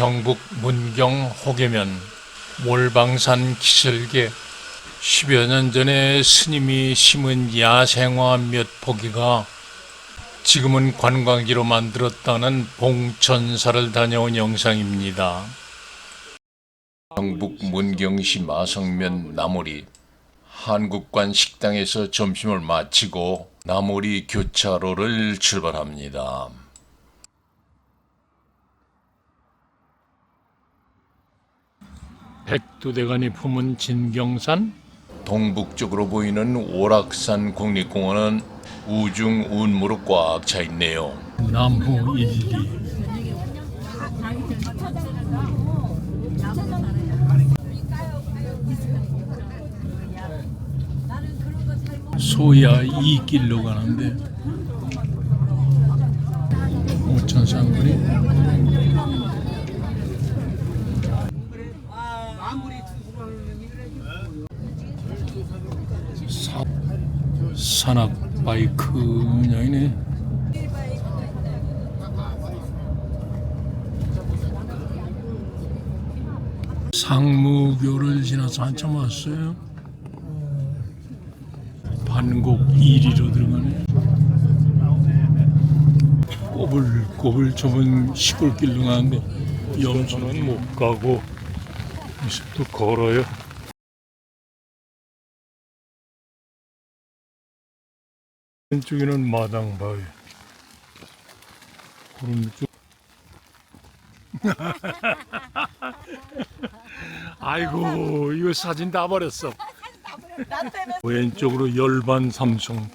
경북 문경 호계면 몰방산 기슭에 10여 년 전에 스님이 심은 야생화 몇 포기가 지금은 관광지로 만들었다는 봉천사를 다녀온 영상입니다. 경북 문경시 마성면 나무리 한국관 식당에서 점심을 마치고 나무리 교차로를 출발합니다. 백두대간이 품은 진경산? 동북쪽으로 보이는 오락산 국립공원은 우중 운무로 꽉 차 있네요. 나무 일리 소야 이 길로 가는데. 오천상군이 사, 산악 바이크 그냥이네. 상무교를 지나서 한참 왔어요. 반곡 1위로 들어가네. 꼬불꼬불 좁은 시골길로 가는데 염소는 못 가고 이습도 걸어요 왼쪽에는 마당바위. 오른쪽 아이고 이거 사진 다 버렸어. 왼쪽으로 열반 삼성.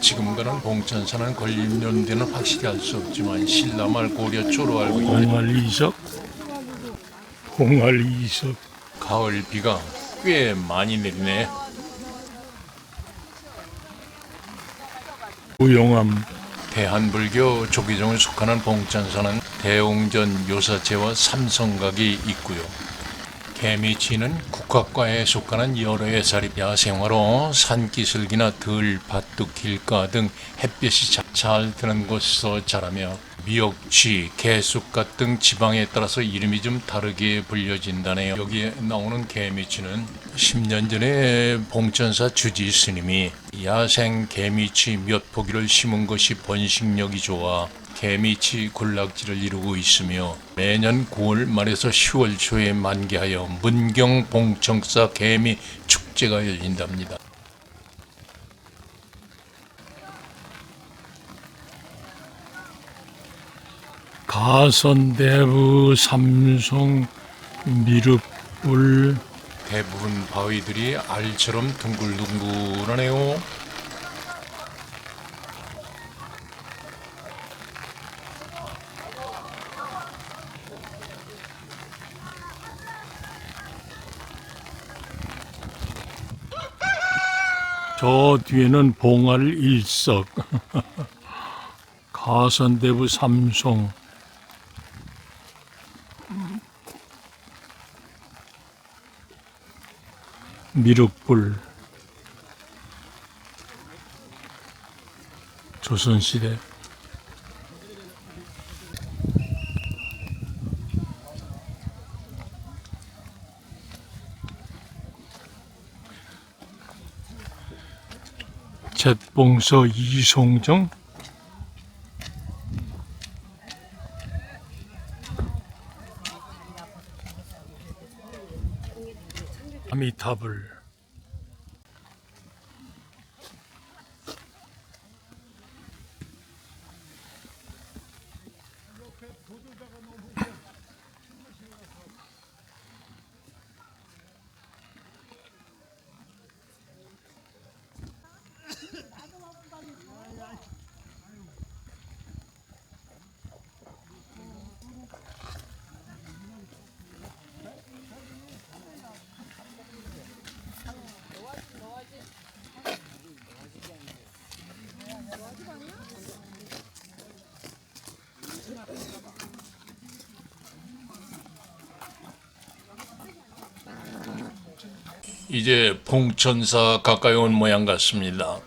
지금과는 봉천사는 건립 연대는 확실히 알 수 없지만 신라 말 고려 초로 알고 있는 홍할 이석? 홍할 이석. 가을 비가 꽤 많이 내리네 우용암 대한불교 조기종을 속하는 봉천사는 대웅전 요사체와 삼성각이 있고요. 개미치는 국화과에 속하는 여러 해살이 야생화로 산기슭이나 들, 밭둑, 길가 등 햇볕이 자- 잘 드는 곳에서 자라며 미역치, 개쑥갓 등 지방에 따라서 이름이 좀 다르게 불려진다네요. 여기에 나오는 개미치는 10년 전에 봉천사 주지 스님이 야생 개미치 몇 포기를 심은 것이 번식력이 좋아 개미치 군락지를 이루고 있으며 매년 9월 말에서 10월 초에 만개하여 문경 봉청사 개미 축제가 열린답니다. 가선대부 삼성 미륵불 대부분 바위들이 알처럼 둥글둥글하네요. 저 뒤에는 봉알 일석, 가선대부 삼성, 미륵불, 조선시대. 잿봉서 이송정? 아미타불 이제 봉천사 가까이 온 모양 같습니다.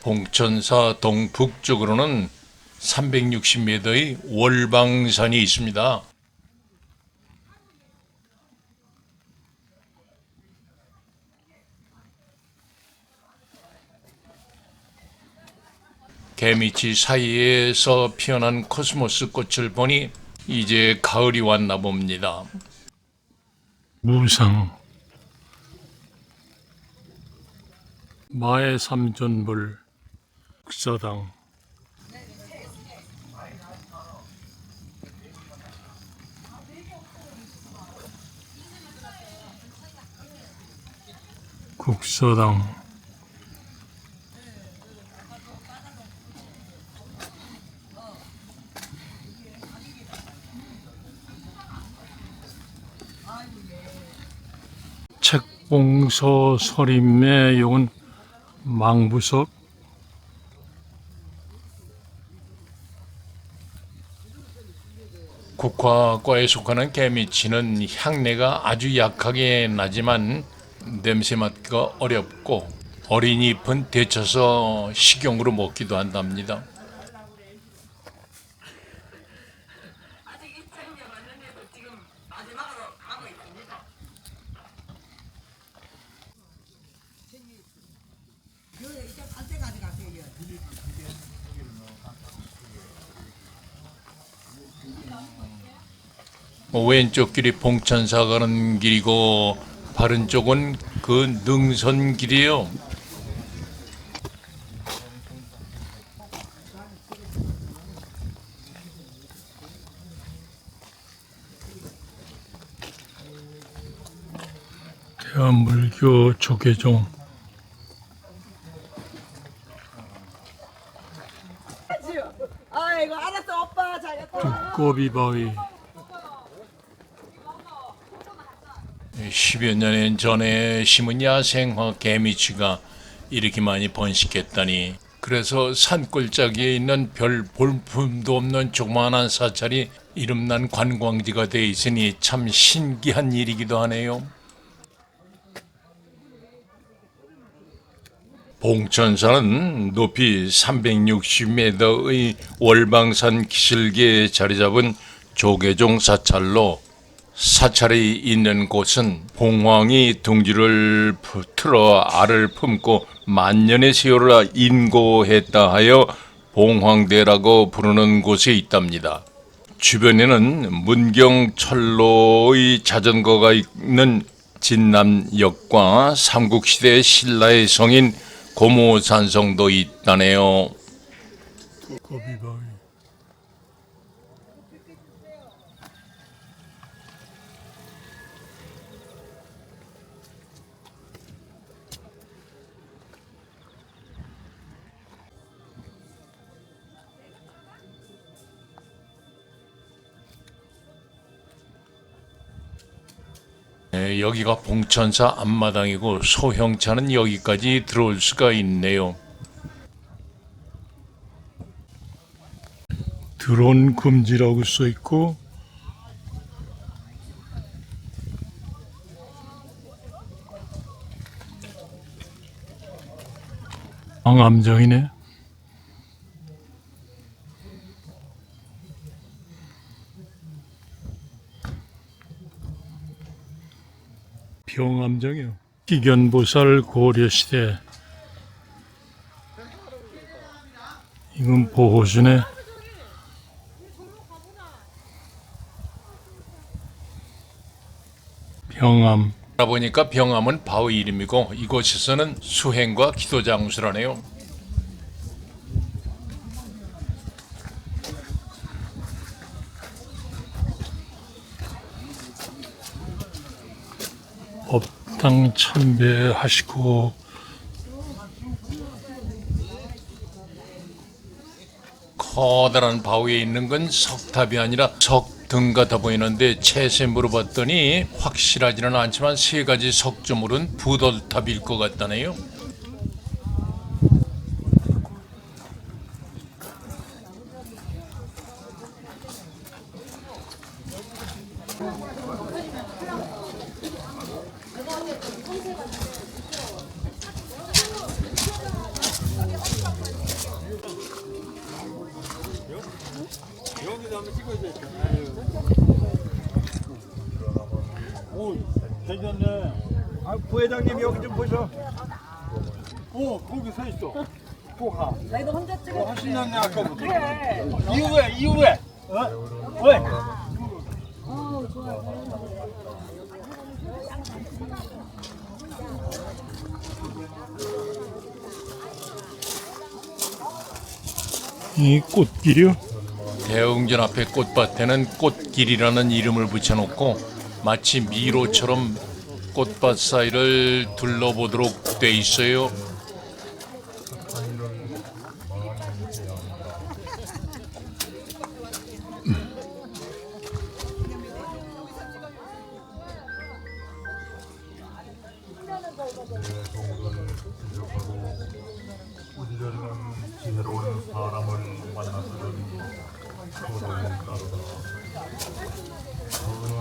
봉천사 동북쪽으로는 360m의 월방산이 있습니다. 개미치 사이에서 피어난 코스모스 꽃을 보니 이제 가을이 왔나 봅니다. 무상 마의 삼존불 국사당. 국사당. 책봉서 서림의 용은 망부석 국화과에 속하는 개미치는 향내가 아주 약하게 나지만 냄새 맡기가 어렵고 어린 잎은 데쳐서 식용으로 먹기도 한답니다. 왼쪽 길이 봉천사 가는 길이고 바른 쪽은 그 능선 길이에요. 대한불교 조계종 아이고 알았어 오빠 잘했다. 꼬비바위 10여 년 전에 심은 야생화 개미치가 이렇게 많이 번식했다니 그래서 산골짜기에 있는 별 볼품도 없는 조그마한 사찰이 이름난 관광지가 돼 있으니 참 신기한 일이기도 하네요. 봉천산은 높이 360m의 월방산 기슭에 자리 잡은 조계종 사찰로 사찰이 있는 곳은 봉황이 둥지를 푸- 틀어 알을 품고 만년의 세월을 인고했다 하여 봉황대라고 부르는 곳에 있답니다. 주변에는 문경철로의 자전거가 있는 진남역과 삼국시대 신라의 성인 고모산성도 있다네요. 네, 여기가 봉천사 앞마당이고 소형차는 여기까지 들어올 수가 있네요. 드론 금지라고 써 있고 방암정이네. 병암정이요. 기견보살 고려시대. 이건 보호주네. 병암. 보니까 병암은 바위 이름이고 이곳에서는 수행과 기도 장소라네요. 법당 참배하시고 커다란 바위에 있는 건 석탑이 아니라 석등 같아 보이는데 채세 물어봤더니 확실하지는 않지만 세 가지 석조물은 부dol탑일 것 같다네요. 괜찮네. 아, 부회장님 여기 좀 보셔. 오, 거기 서 있어. 포카. 나도 혼자 찍어. 훨씬 낫네 아까보다. 그래. 이후에 이후에. 어? 왜? 어, 좋아. 이 꽃길이요? 대웅전 앞에 꽃밭에는 꽃길이라는 이름을 붙여놓고 마치 미로처럼 꽃밭 사이를 둘러보도록 돼 있어요. 사람을 만났으니 소동을 따르다. 그는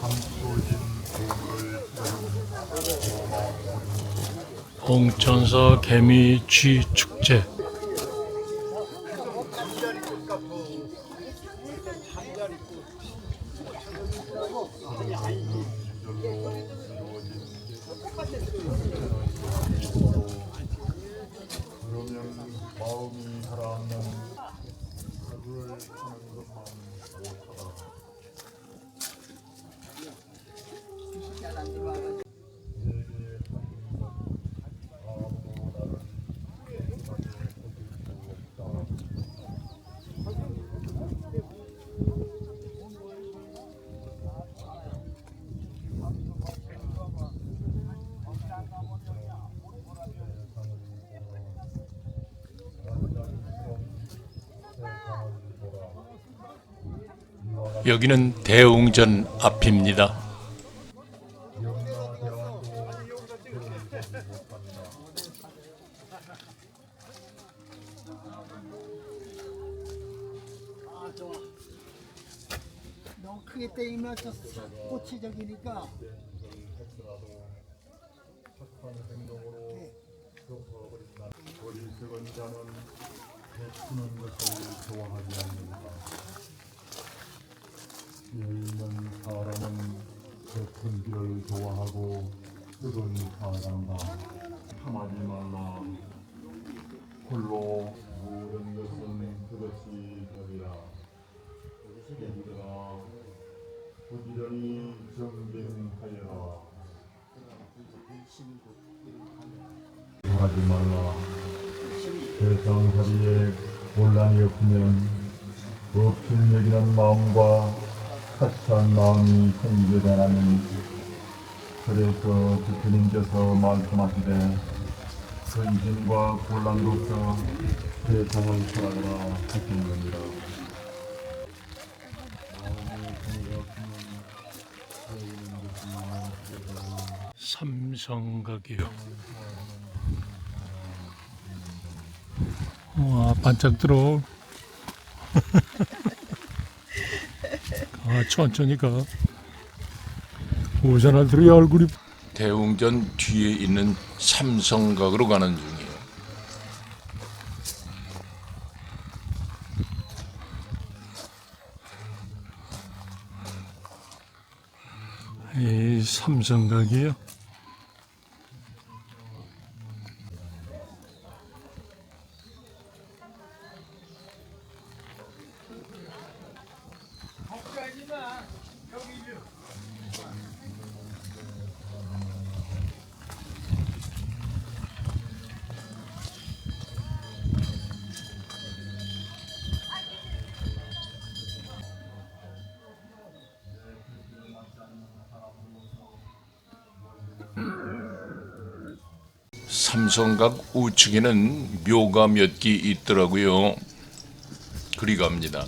함소진 도를 홍천사 개미 취 축제 여기는 대웅전 앞입니다. 너무 크게 때리면 또 꽃이 저기니까. 착한 행동으로 덮어버린다. 어리석은 자는 베푸는 것을 좋아하지 않는다. 있는 사람은 베푼기를 좋아하고 뜯은 사랑다. 참하지 말라. 홀로 모든 것은 그것이 되리라. 얘들아 부지런히 정진하여라. 하지 말라. 세상살이에 혼란이 없으면 없을 여기는 마음과 사치한 마음이 생겨나니 그래서 주님께서 말씀하시되 근심과 혼란으로서 세상을 살아라 보이는 것이 삼성각이요. 와 반짝 들어. 아 천천히 가. 오잖아들이 얼굴이. 대웅전 뒤에 있는 삼성각으로 가는 중이에요. 이 삼성각이요. 삼성각 우측에는 묘가 몇 개 있더라고요. 그리 갑니다.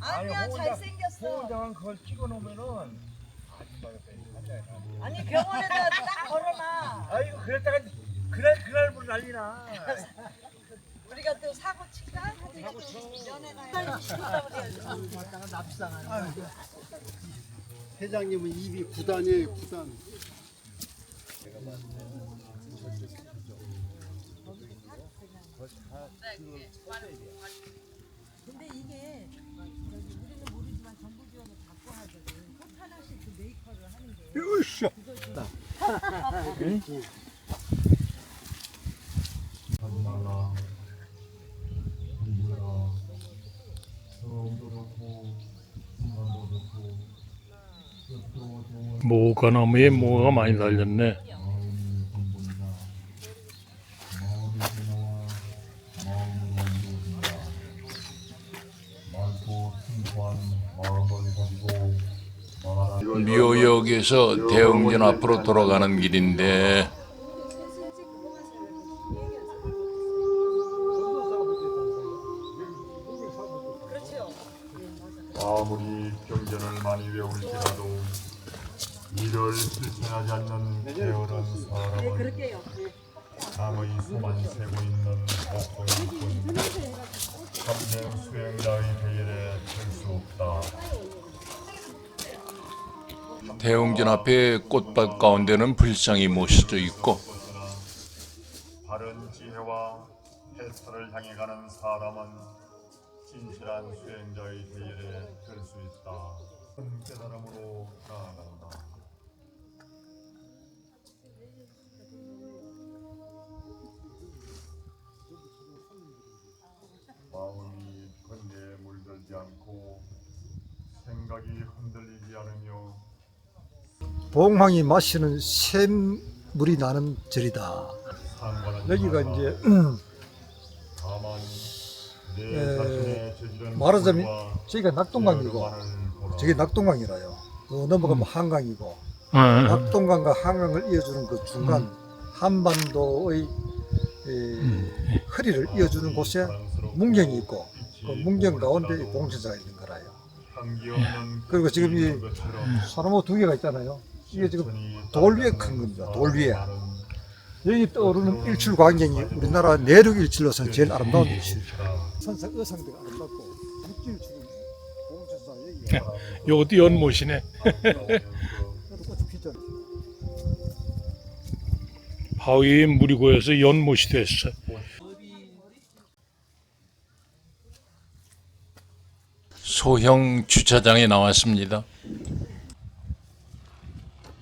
아니야, 잘생겼어. 호원장은 그걸 찍어놓으면은 아니, 병원에다 딱 걸어놔. 아이고 그랬다가 그날 그날부로 난리나. 우리가 또 사고 칠까? 회장님은 입이 구단이에요 구단. 근데 이게 우리는 모르지만 정부 지원을 받고 하거든. 꼭 하나씩 그 메이커를 하는 게. 하지 말라 이거라 서로도 좋고 순간도 좋고 뜻 도 좋은 모가나무에 모가 많이 달렸네. 묘역에서 대웅전 앞으로 돌아가는 길인데 아무리 경전을 많이 외울지라도 이를 실천하지 않는 게으른 사람은 강의 소만 세고 있는 목동뿐 참된 수행자의 대열에 들수 없다. 대웅전 앞에 꽃밭 가운데는 불상이 모셔져 있고 바른 지혜와 패선을 향해 가는 사람은 진실한 수행자의 대열에 들 수 있다. 큰 깨달음으로 나아간다. 마음이 건대에 물들지 않고 생각이 흔들리지 않으며 봉황이 마시는 샘물이 나는 절이다. 여기가. 이제 에, 저지른 말하자면 불과 저기가 낙동강이고 게으름만을 보라. 저게 낙동강이라요. 그 넘어가면 한강이고 어, 낙동강과 한강을 이어주는 그 중간 한반도의 이 허리를 이어주는 곳에 문경이 있고 그 문경 가운데 이 공천사가 있는 거라요. 그리고 지금 이 소나무 두 개가 있잖아요. 이게 지금 돌 위에 큰 겁니다. 돌 위에. 여기 떠오르는 일출 광경이 우리나라 내륙 일출로서는 제일 아름다운 일출. 선상 의상도 아름답고 육질 출은 공천사 여기가 요것도 연못이네. 꽃이 피잖아. 바위에 물이 고여서 연못이 됐어. 소형 주차장에 나왔습니다.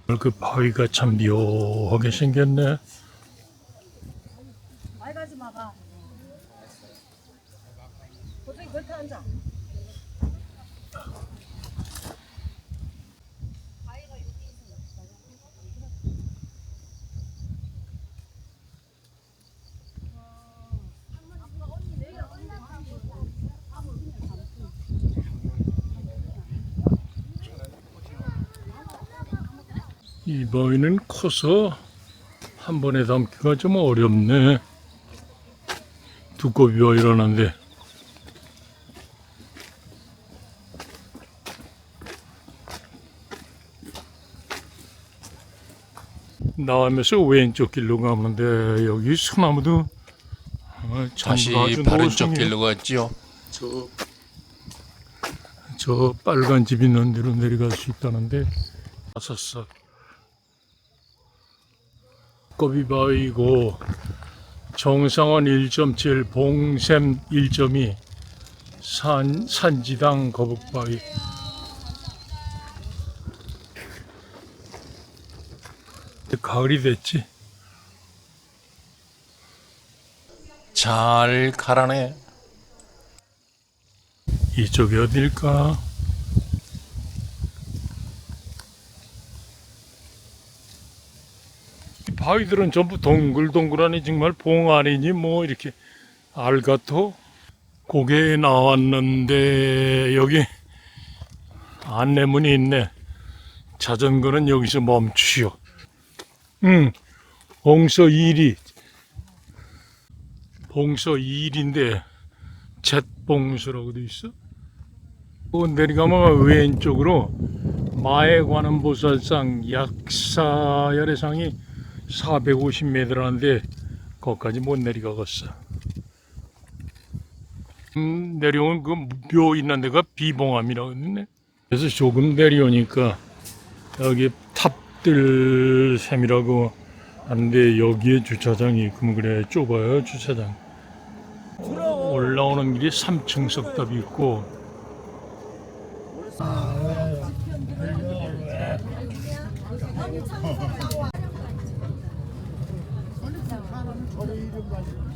그 바위가 참 묘하게 생겼네. 말 가지 마봐. 고생이 그렇게 앉아. 이 바위는 커서 한 번에 담기가 좀 어렵네. 두꺼비와 일어난데. 나오면서 왼쪽 길로 가는데 여기 소나무도 어, 다시 바른. 쪽 길로 갔지요. 저 저 빨간 집 있는 데로 내려갈 수 있다는데 왔었어. 꼬비바위고 정상원 1.7 봉샘 1.2 산, 산지당 거북바위. 가을이 됐지? 잘 가라네. 이쪽이 어딜까? 바위들은 전부 동글동글하니 정말 봉아리니 뭐 이렇게 알 같아. 고개에 나왔는데 여기 안내문이 있네. 자전거는 여기서 멈추시오. 응, 봉서 2리. 봉서 2일인데 잿봉수라고 돼 있어. 또 내려가면 왼쪽으로 마에 관한 보살상 약사열애상이 450m라는데 거기까지 못 내려가겠어. 음, 내려온 그 묘 있는 데가 비봉암이라고 했네. 그래서 조금 내려오니까 여기 탑들 샘이라고 하는데 여기에 주차장이 있으면 그래 좁아요 주차장. 올라오는 길이 3층 석탑이 있고 가지고.